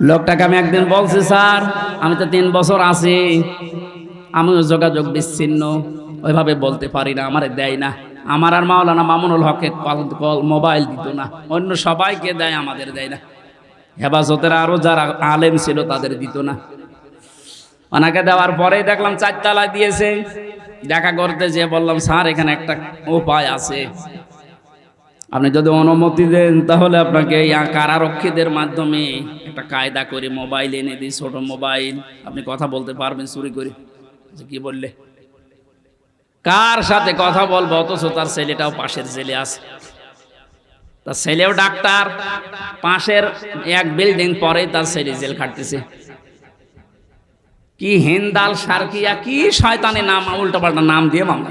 লোকটাকে আমি একদিন বলছি, স্যার, আমি তো তিন বছর আছি। আমিও যোগাযোগ বিচ্ছিন্ন। ওইভাবে বলতে পারি না, আমারে দেয় না। আমার আর মাওলানা মামুনুল হকের কল, মোবাইল দিত না। অন্য সবাইকে দেয়, আমাদের দেয় না। হেফাজতের আরও যারা আলেম ছিল, তাদের দিত না। ওনাকে দেওয়ার পরেই দেখলাম চারতলা দিয়েছে। দেখা করতে যে বললাম, স্যার, এখানে একটা উপায় আছে। আপনি যদি অনুমতি দেন, তাহলে আপনাকে কারারক্ষীদের মাধ্যমে একটা কায়দা করে মোবাইল এনে দিই, ছোট মোবাইল। আপনি কথা বলতে পারবেন, চুরি করে। যে কি বললে? কার সাথে কথা বলব? অথচ তার ছেলেটাও পাশের জেলে আছে। তার ছেলেও ডাক্তার। পাশের এক বিল্ডিং পরে তার ছেলে জেল খাটতেছে। কি হিন্দাল সার্কিয়া, কি শয়তানি নাম উল্টো পাল্টা নাম দিয়ে মামলা।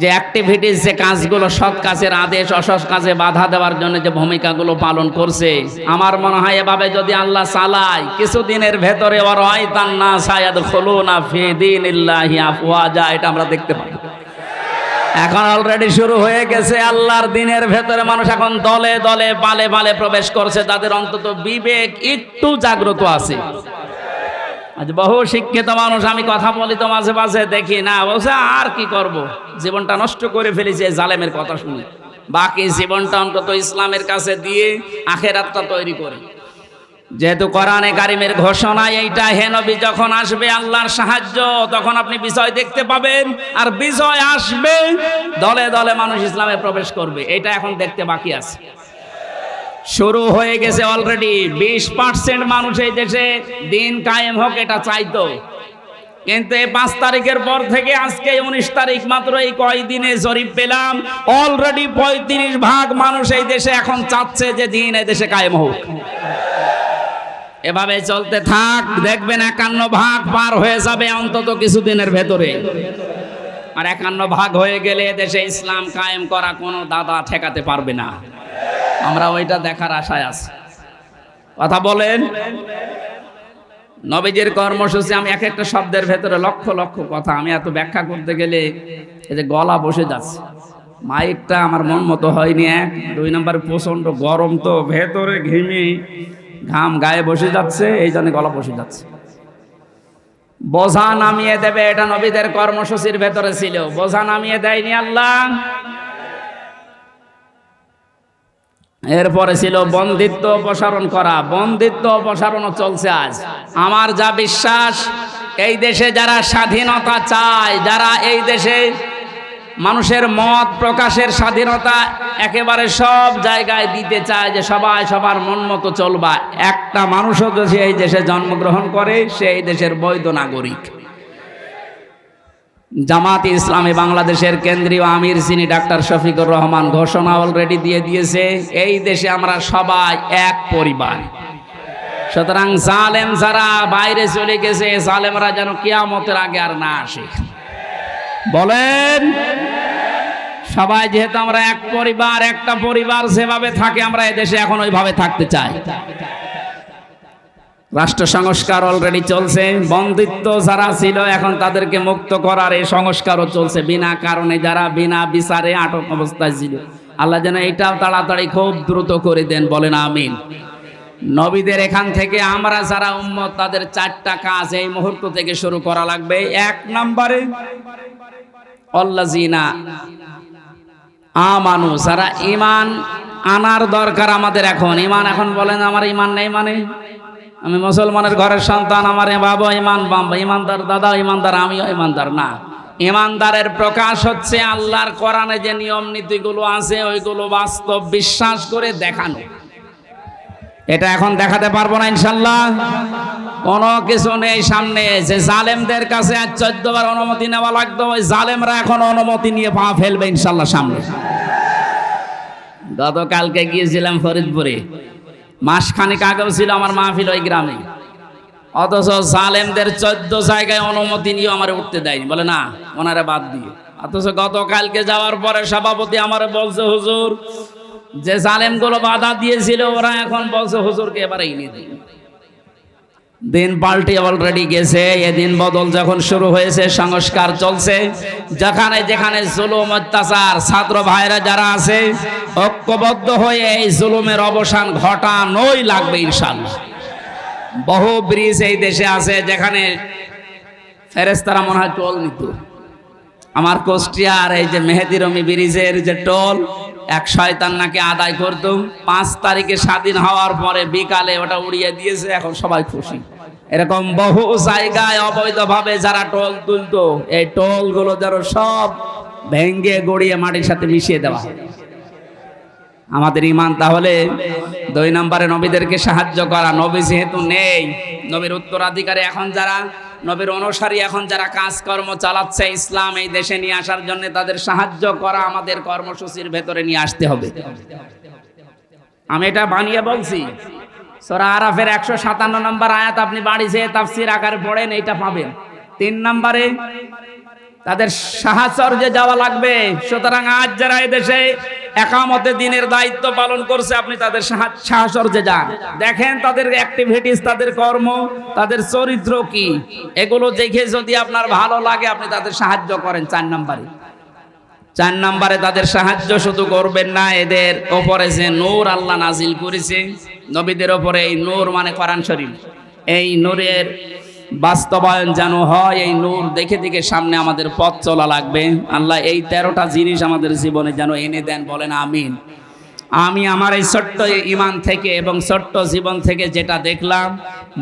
যে অ্যাক্টিভিটিস যে কাজগুলো, সৎ কাজের আদেশ, অসৎ কাজে বাধা দেওয়ার জন্য যে ভূমিকাগুলো পালন করছে, আমার মনে হয় এভাবে যদি আল্লাহ চালায়, কিছুদিনের ভেতরে হয়তান না এটা আমরা দেখতে পাই এখন অলরেডি শুরু হয়ে গেছে আল্লাহর দিনের ভেতরে মানুষ এখন দলে দলে পালে পালে প্রবেশ করছে, তাদের অন্তত বিবেক একটু জাগ্রত আছে। আজ বহু শিক্ষিত মানুষ, আমি কথা বলি তো মাঝে মাঝে দেখি, না, বলছে, আর কি করব? জীবনটা নষ্ট করে ফেলেছি জালেমের কথা শুনে। বাকি জীবনটা অন্তত ইসলামের কাছে দিয়ে আখেরাতটা তৈরি করে। যেহেতু কোরআনে কারিমের ঘোষণা এইটা, হে নবী, যখন আসবে আল্লাহর সাহায্য, তখন আপনি বিজয় দেখতে পাবেন। আর বিজয় আসবে, দলে দলে মানুষ ইসলামে প্রবেশ করবে। এটা এখন দেখতে বাকি আছে। শুরু হয়ে গেছে অলরেডি বিশ পার্সেন্ট মানুষ এই দেশে দিন কায়েম হোক, এটা চাইতো। কিন্তু এই পাঁচ তারিখের পর থেকে আজকে উনিশ তারিখ মাত্র এই কয়দিনে জরিপ পেলাম। অলরেডি পঁয়ত্রিশ ভাগ মানুষ এই দেশে এখন চাচ্ছে যে দিন এই দেশে কায়েম হোক। এভাবে চলতে থাক, দেখবেন একান্ন ভাগ পার হয়ে যাবে অন্তত কিছুদিনের ভেতরে। আর একান্ন ভাগ হয়ে গেলে দেশে ইসলাম কায়েম করা কোনো দাদা ঠেকাতে পারবে না। আমরা ওইটা দেখার আশায় আছি। কথা বলেন। নবীজির কর্মসূচি, আমি এক একটা শব্দের ভেতরে লক্ষ লক্ষ কথা। আমি এত ব্যাখ্যা করতে গেলে এই যে গলা বসে যাচ্ছে। মাইকটা আমার মন মতো হয়নি, এক, দুই নম্বর প্রচণ্ড গরম তো, ভেতরে ঘেমে, ঘাম গায়ে বসে যাচ্ছে, এই জন্য গলা বসে যাচ্ছে। বোঝা নামিয়ে দেবে, এটা নবীদের কর্মসূচির ভেতরে ছিল। বোঝা নামিয়ে দেয়নি আল্লাহ। এরপরে ছিল বন্দিত্ব অপসারণ করা। বন্দিত্ব অপসারণও চলছে আজ। আমার যা বিশ্বাস, এই দেশে যারা স্বাধীনতা চায়, যারা এই দেশে মানুষের মত প্রকাশের স্বাধীনতা একেবারে সব জায়গায় দিতে চায় যে সবাই সবার মন মতো চলবা। একটা মানুষও যদি এই দেশে জন্মগ্রহণ করে, সে এই দেশের বৈধ নাগরিক। জামাত ইসলামী বাংলাদেশের কেন্দ্রীয় আমির যিনি ডাক্তার শফিকুর রহমান ঘোষণা অলরেডি দিয়ে দিয়েছে, এই দেশে আমরা সবাই এক পরিবার। সুতরাং জালেম যারা বাইরে চলে গেছে, জালেমরা যেন কিয়ামতের আগে আর না আসে। বলেন, সবাই যেহেতু আমরা এক পরিবার, একটা পরিবার যেভাবে থাকে, আমরা এদেশে এখন ওইভাবে থাকতে চাই। রাষ্ট্র সংস্কার অলরেডি চলছে। বন্দিত্ব যারা ছিল, এখন তাদেরকে মুক্ত করার এই সংস্কারও চলছে। বিনা কারণে যারা বিনা বিচারে আটক অবস্থায় ছিল। আল্লাহ যেন এটাও তাড়াতাড়ি খুব দ্রুত করে দেন, বলেন আমিন। নবীদের এখান থেকে আমরা যারা উম্মত, তাদের চারটা কাজ এই মুহূর্ত থেকে শুরু করা লাগবে। এক নম্বরে অল্লাজিনা আমানু, যারা ইমান আনার দরকার আমাদের এখন। ইমান এখন বলেন, আমার ইমান নেই মানে? আমি মুসলমানের ঘরের সন্তান, আমার এ বাবা ইমান, বাম্বা, ইমানদার দাদা, ইমানদার আমিও ইমানদার না। ইমানদারের প্রকাশ হচ্ছে আল্লাহর কোরআনে যে নিয়ম নীতিগুলো আছে, ওইগুলো বাস্তব বিশ্বাস করে দেখানো। এটা এখন দেখাতে পারব না ইনশাল্লাহ। কোনো কিছু নেই সামনে। যে জালেমদের কাছে আর চোদ্দবার অনুমতি নেওয়া লাগতো, ওই জালেমরা এখন অনুমতি নিয়ে পা ফেলবে ইনশাল্লাহ সামনে। গতকালকে গিয়েছিলাম ফরিদপুরে। মাসখানিক আগেও ছিল আমার মাহফিল ওই গ্রামে। অথচ সালেমদের চোদ্দ জায়গায় অনুমতি নিয়ে আমার উঠতে দেয়নি। বলে না, ওনারা বাদ দিয়ে। অথচ গতকালকে যাওয়ার পরে সভাপতি আমার বলছে, হুজুর, যে সালেমগুলো বাধা দিয়েছিল, ওরা এখন বলছে, হুজুরকে এবারে এনে দিন দিন পাল্টে অলরেডি গেছে। এদিন বদল যখন শুরু হয়েছে, সংস্কার চলছে। যেখানে যেখানে জুলুম অত্যাচার, ছাত্র ভাইরা যারা আছে, ঐক্যবদ্ধ হয়ে এই জুলুমের অবসান ঘটানোই লাগবে ইনশাল্লাহ বহু ব্রিজ এই দেশে আছে, যেখানে ফেরেস্তারা মনে হয় টোল নিত। আমার কোষ্টিয়ার এই যে মেহেদি রমি ব্রিজের যে টোল এক শয়তান নাকি আদায় করতো? পাঁচ তারিখে স্বাধীন হওয়ার পরে বিকালে ওটা উড়িয়ে দিয়েছে, এখন সবাই খুশি। এরকম বহু জায়গায় অবৈধভাবে যারা টোল তুলতো, এই টোলগুলো যেন সব ভেঙ্গে গড়িয়ে মাটির সাথে মিশিয়ে দেওয়া। আমাদের ইমান তাহলে দুই নম্বরে নবীদেরকে সাহায্য করা। নবী যেহেতু নেই, নবীর উত্তরাধিকারী এখন যারা নবীর অনুসারী এখন যারা কাজকর্ম চালাচ্ছে ইসলাম এই দেশে নিয়ে আসার জন্য তাদের সাহায্য করা আমাদের কর্মসূচির ভেতরে নিয়ে আসতে হবে। আমি এটা বানিয়ে বলছি। সোরা আরাফের একশো সাতান্ন নম্বর আয়াত আপনি বাড়ি যেয়ে তাফসির আকারে পড়েন, এইটা পাবেন। তিন নম্বরে, তাদের সাহাচর্যে যাওয়া লাগবে। সুতরাং আজ যারা এই দেশে একামতে দিনের দায়িত্ব পালন করছে, আপনি তাদের সাহা- সাহচর্যে যান। দেখেন তাদের অ্যাক্টিভিটিস তাদের কর্ম, তাদের চরিত্র কি? এগুলো দেখে যদি আপনার ভালো লাগে, আপনি তাদের সাহায্য করেন চার নম্বরে। চার নম্বরে তাদের সাহায্য শুধু করবেন না, এদের ওপরে যে নূর আল্লাহ নাজিল করেছে, নবীদের ওপরে এই নূর মানে কোরআন শরীফ। এই নূরের বাস্তবায়ন যেন হয়, এই নূর দেখে দেখে সামনে আমাদের পথ চলা লাগবে। আল্লাহ এই তেরোটা জিনিস আমাদের জীবনে যেন এনে দেন, বলেন আমিন। আমি আমার এই ছোট্ট ইমান থেকে এবং ছোট্ট জীবন থেকে যেটা দেখলাম,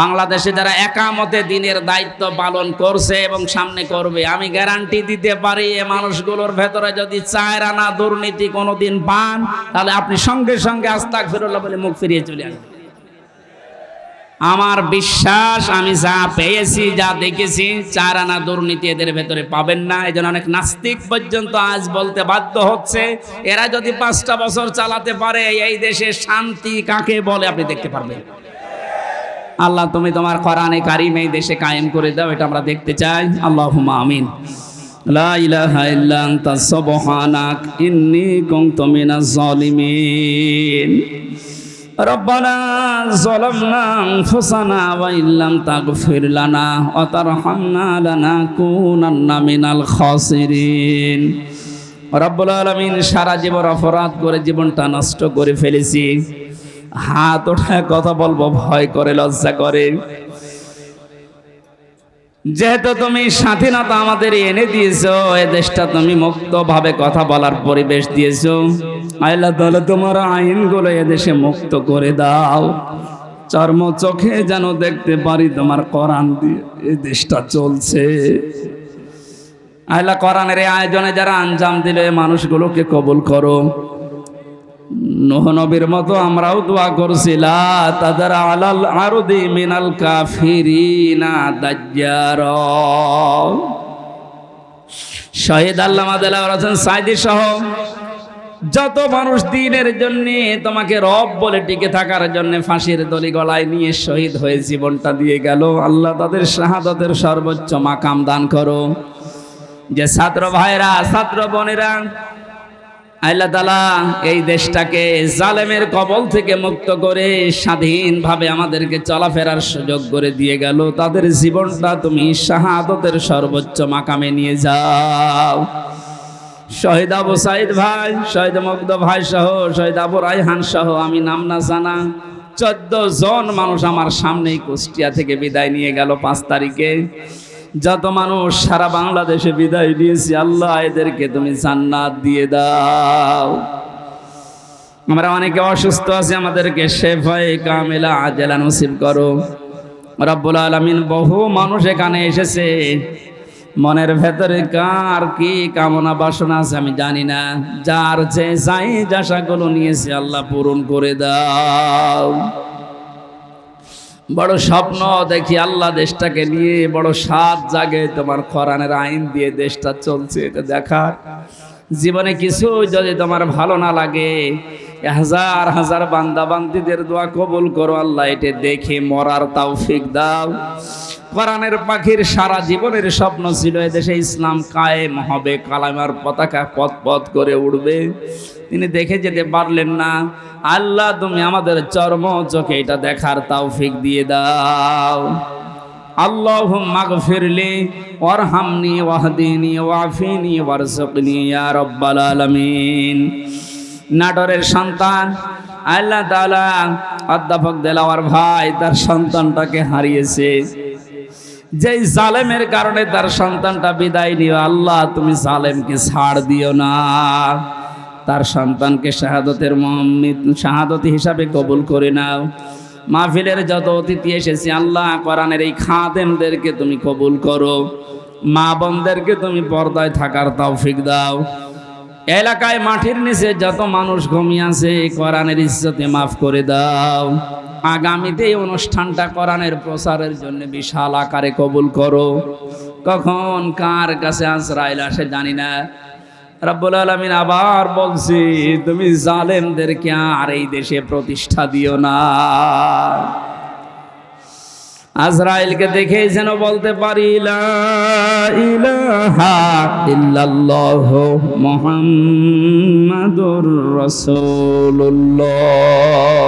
বাংলাদেশে যারা একামতে দিনের দায়িত্ব পালন করছে এবং সামনে করবে, আমি গ্যারান্টি দিতে পারি, এ মানুষগুলোর ভেতরে যদি চায় আনা দুর্নীতি কোনোদিন পান, তাহলে আপনি সঙ্গে সঙ্গে আস্তাক ফিরুল্লাহ বলে মুখ ফিরিয়ে চলে আসবেন। আমার বিশ্বাস, আমি যা পেয়েছি, যা দেখেছি চার আনা দুর্নীতি এদের ভেতরে পাবেন না। এই অনেক নাস্তিক পর্যন্ত আজ বলতে বাধ্য হচ্ছে, এরা যদি পাঁচটা বছর চালাতে পারে, এই দেশে শান্তি কাকে বলে আপনি দেখতে পারবেন? আল্লাহ, তুমি তোমার কোরআনে কারিম এই দেশে কায়েম করে দাও, এটা আমরা দেখতে চাই। আল্লাহুম্মা আমিন। লা ইলাহা ইল্লা আনতা, সুবহানাক ربنا ظلمنا أنفسنا وإن لم تغفر لنا وترحمنا لنكونن من الخاسرين রব্বুল আলমিন সারা জীবন অপরাধ করে জীবনটা নষ্ট করে ফেলেছি হাত ওঠায় কথা বলবো ভয় করে লজ্জা করে যেহেতু তুমি স্বাধীনতা আমাদের এনে দিয়েছো এ দেশটা তুমি মুক্ত ভাবে কথা বলার পরিবেশ দিয়েছো আল্লাহ তাহলে তোমার আইনগুলো এদেশে মুক্ত করে দাও। চর্ম চোখে যেন দেখতে পারি তোমার কোরআন দিয়ে এই দেশটা চলছে। আল্লাহ কোরআনের এই আয়োজনে যারা আঞ্জাম দিল, এই মানুষগুলোকে কবুল করো। নোহ নবীর মতো আমরাও দোয়া করছিলা তাদের আলাল আরদি মিনাল কাফিরিনা দাজ্জার শহীদ আল্লাহ মাদাল্লাহ আছেন সাইদি সহ যত মানুষ দিনের জন্য তোমাকে রব বলে টিকে থাকার জন্য ফাঁসির দলি গলায় নিয়ে শহীদ হয়ে জীবনটা দিয়ে গেল, আল্লাহ তাদের শাহাদতের সর্বোচ্চ মাকাম দান করো। যে ছাত্র ভাইরা, ছাত্র বোনেরা, আল্লাহ তালা এই দেশটাকে জালেমের কবল থেকে মুক্ত করে স্বাধীনভাবে আমাদেরকে চলাফেরার সুযোগ করে দিয়ে গেল। তাদের জীবনটা তুমি শাহাদতের সর্বোচ্চ মাকামে নিয়ে যাও। শহীদ আবু সাইদ ভাই, শহীদ মুগ্ধ ভাই সহ, শহীদ আবু রায়হান সহ, আমি নাম না জানা, চোদ্দ জন মানুষ আমার সামনেই কুষ্টিয়া থেকে বিদায় নিয়ে গেল পাঁচ তারিখে। যত মানুষ সারা বাংলাদেশে বিদায় দিয়েছি আল্লাহ এদেরকে তুমি জান্নাত দিয়ে দাও। আমরা অনেকে অসুস্থ আছি, আমাদেরকে শেফায়ে কামেলা আজেলা নসিব করো। রব্বুল আলমিন বহু মানুষ এখানে এসেছে। মনের ভেতরে কার কি কামনা বাসনা আছে আমি জানি না। যার যে যাই আশাগুলো নিয়েছে আল্লাহ পূরণ করে দাও। বড় স্বপ্ন দেখি আল্লাহ দেশটাকে নিয়ে বড় সাত জাগে। তোমার কোরআনের আইন দিয়ে দেশটা চলছে, এটা দেখার। জীবনে কিছু যদি তোমার ভালো না লাগে হাজার হাজার বান্দা বান্দিদের দোয়া কবুল করো আল্লাহ, এটা দেখে মরার তৌফিক দাও। কোরআনের পাখির সারা জীবনের স্বপ্ন ছিল এদেশে ইসলাম কায়েম হবে, কালামার পতাকা পথ পথ করে উঠবে তিনি দেখে যেতে পারলেন না, আল্লাহ তুমি আমাদের চর্ম চোখে এটা দেখার তৌফিক দিয়ে দাও। আল্লাহ মাগফিরলি ওয়ারহামনি, ওয়াহদিনি, ওয়াফিনি ওয়ারজুকনি ইয়া রাব্বাল নাটোরের সন্তান। আল্লাহ তাআলা অধ্যাপক দেলাওয়ার ভাই তার সন্তানটাকে হারিয়েছে। যেই জালেমের কারণে তার সন্তানটা বিদায় নিও, আল্লাহ তুমি জালেমকে ছাড় দিও না। তার সন্তানকে শাহাদতের শাহাদত হিসাবে কবুল করে নাও। মাহফিলের যত অতিথি এসেছে, আল্লাহ কোরআনের এই খাদেমদেরকে তুমি কবুল করো। মা বোনদেরকে তুমি পর্দায় থাকার তৌফিক দাও। এলাকায় মাটির নিচে যত মানুষ ঘুমিয়ে আছে কোরআনের ইজ্জতে মাফ করে দাও। আগামীতে এই অনুষ্ঠানটা কোরআনের প্রচারের জন্য বিশাল আকারে কবুল করো। কখন কার কাছে আজরাইল আসে জানি না। রব্বুল আলমিন আবার বলছি, তুমি জালেমদেরকে আর এই দেশে প্রতিষ্ঠা দিও না। আজরাইলকে দেখে যেন বলতে পারি রসুল্লাহ ইল্লাল্লাহ মুহাম্মাদুর রাসূলুল্লাহ।